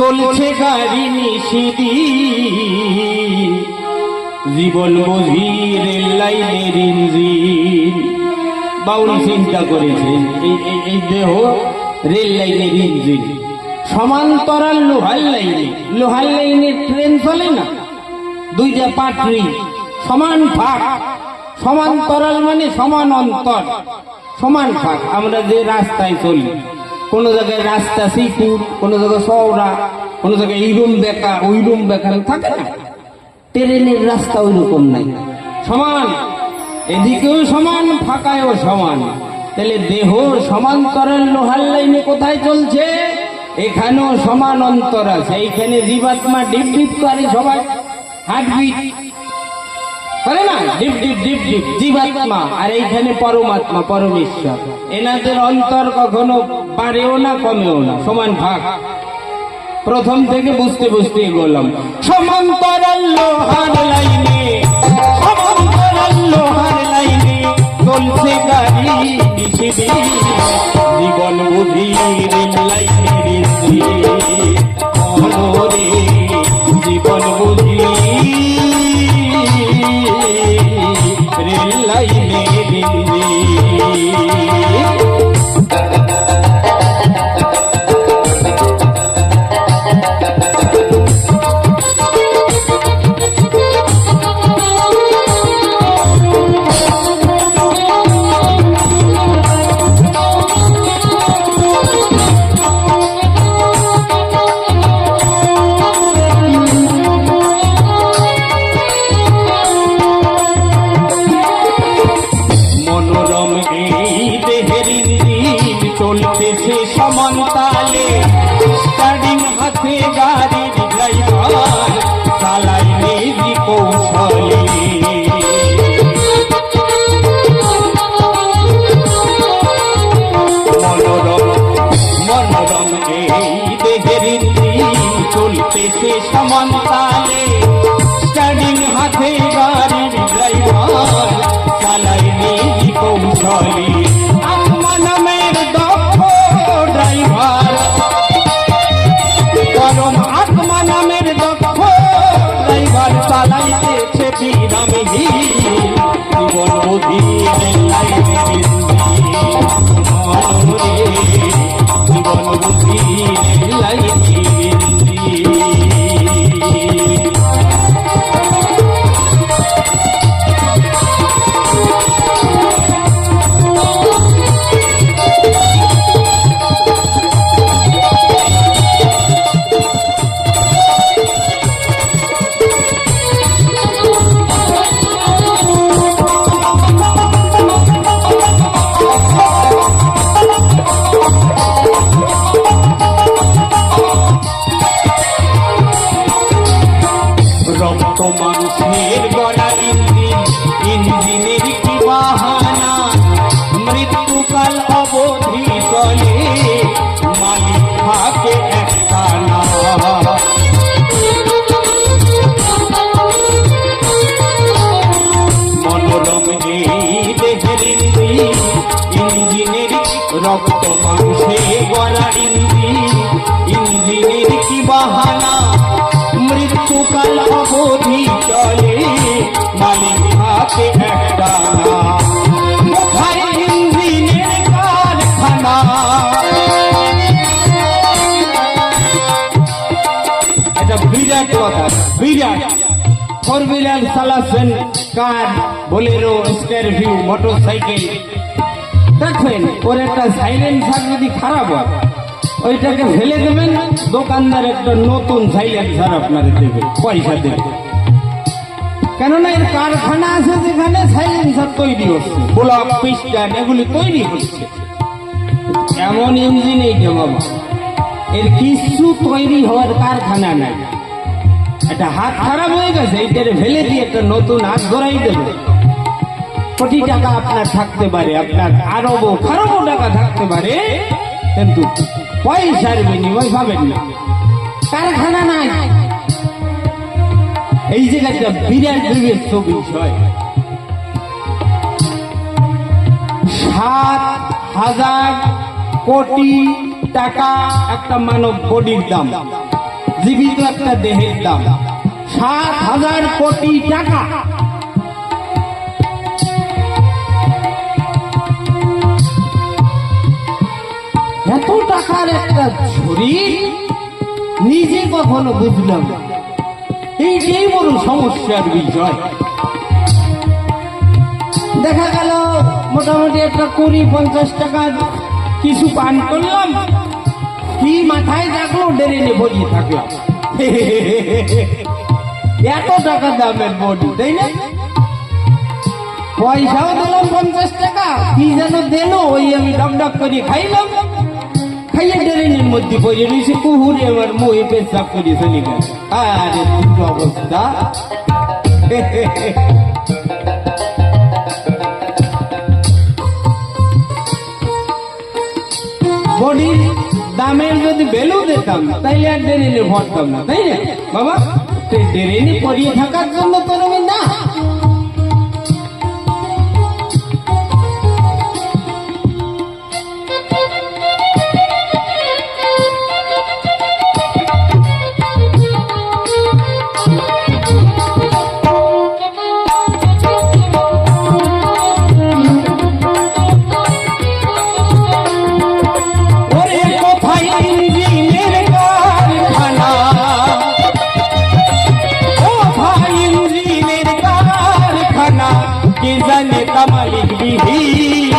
চলছে গাড়ি নিষিদি জীবন বুঝি রেল লাইনের ইঞ্জিন। বাউল চিন্তা করেছে, এই দেহ রেল লাইনের ইঞ্জিন। সমান্তরাল লোহার লাইনে লোহার লাইনে ট্রেন চলে না। দুইটা পাটরি, সমান ফাঁক। সমান্তরাল মানে সমান অন্তর, সমান ফাঁক। আমরা যে রাস্তায় চলি কোন জায়গায় রাস্তা সিপুর কোন জায়গায় সৌরা কোন জায়গায় ইরুম বেকা ওইরুম বেকা থাকে না। ট্রেনের রাস্তা ওই রকম নাই। সমান। এদিকেও সমান, ফাঁকায়ও সমান। তাহলে দেহ সমান্তরের লোহার লাইনে কোথায় চলছে? এখানেও সমান অন্তর আছে। এইখানে জীবাত্মা ডিপ ডিপ করে সবাই। হার্টবিট। করে না, ডিপ ডিপ ডিপ ডিপ, জীবাত্মা, আর এইখানে পরমাত্মা, পরমেশ্বর। এনাদের অন্তর কখনো বাড়েও না, কমেও না, সমান ভাগ। প্রথম থেকে বুঝতে বুঝতে এগোলাম। সমান্তরাল লোহার লাইনে লোহার লাইনে কল ফোর হুইলার চালাচ্ছেন car Bolero Scorpio motor cycle দেখবেন ওর একটা সাইলেন্সার যদি খারাপ হয়, ওইটাকে ফেলে দেবেন, দোকানদার একটা নতুন সাইলেন্সার আপনাকে দেবে, পয়সা দেবে। কেননা এর কারখানা আছে যেখানে সাইলেন্সার তৈরি হচ্ছে, ব্লক পিস্টান এগুলি তৈরি হচ্ছে। এমন ইঞ্জিন এই যে বাবা, এর কিছু তৈরি হওয়ার কারখানা নাই। একটা হাত খারাপ হয়ে গেছে, এইটারে ফেলে দিয়ে একটা নতুন হাত ধরাই দেবে। কোটি টাকা আপনার থাকতে পারে, আপনার আরবো খারবো টাকা থাকতে পারে, কিন্তু পয়সার বিনিময় পাবেন না। কারখানা নাই। এই একটা বিরাট বিবেচ্য বিষয়। সাত হাজার কোটি টাকা একটা মানব বডির দাম। জীবিত একটা দেহের দাম। সাত হাজার কোটি টাকা। এত টাকার একটা শরীর নিজে কখনো বুঝলাম। এইটাই বড় সমস্যার বিষয়। দেখা গেল, মোটামুটি একটা কুড়ি পঞ্চাশ টাকার কিছু পান করলাম। কি মাথায় থাকল ডেরেনে বসে থাকলাম। এত টাকা দামের বডি, তাই না? পয়সাও দিলাম পঞ্চাশ টাকা, কি যেন দিল, ওই আমি ডক ডক করে খাইলাম। খাইয়ে ডেরেনের মধ্যে পড়ে রয়েছে কুহুরে আমার মুহে পেশাব করে চলে গেল আরে অবস্থা? বডির দামের যদি ভ্যালু দিতাম তাইলে আর ডেরেনে ভরতাম না তাই না বাবা তো ডেরেনে পড়িয়ে থাকার জন্য তোর আমি না কে জানে তা মালিক বিহি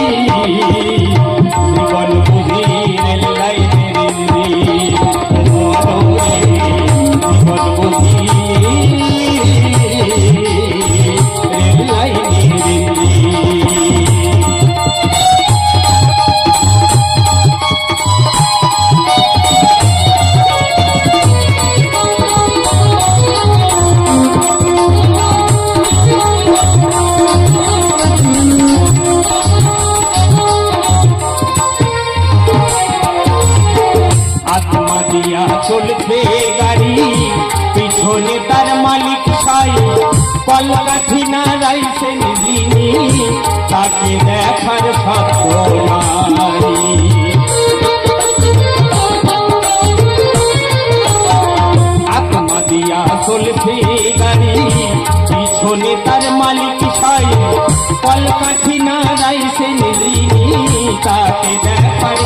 কলকাঠি না রাইছেন যিনি তাকে দেখার ভাগ্য নাই। আত্মা দিয়া চলবে গাড়ি, পিছনে তার মালিক সাই। কলকাঠি না রাইছেন যিনি তাকে দেখার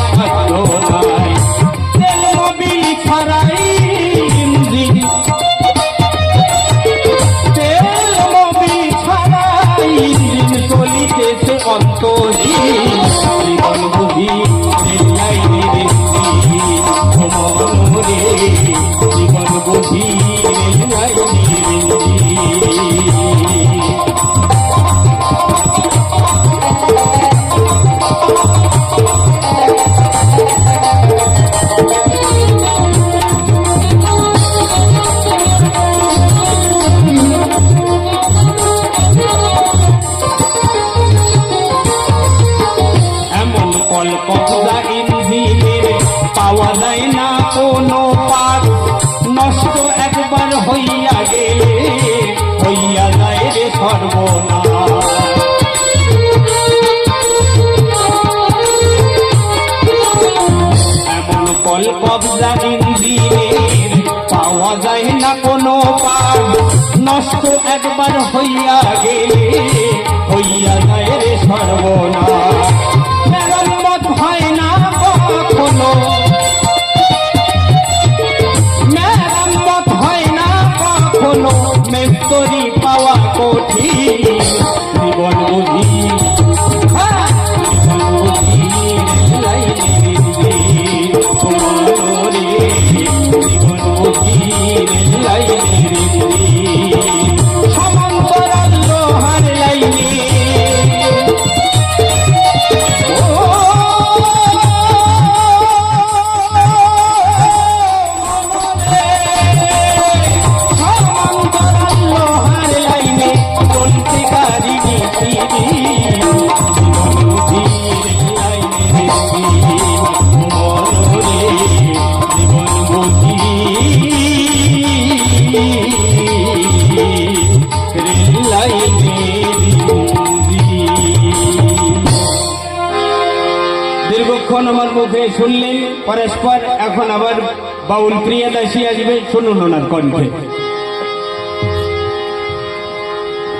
মোবিল ছাড়াই চলিতেছে অন্তহীন। জীবন নষ্ট একবার হইয়া মুখে শুনলেন পরস্পর এখন আবার বাউল প্রিয়দাসী আসবে শুনুন ওনার কণ্ঠে।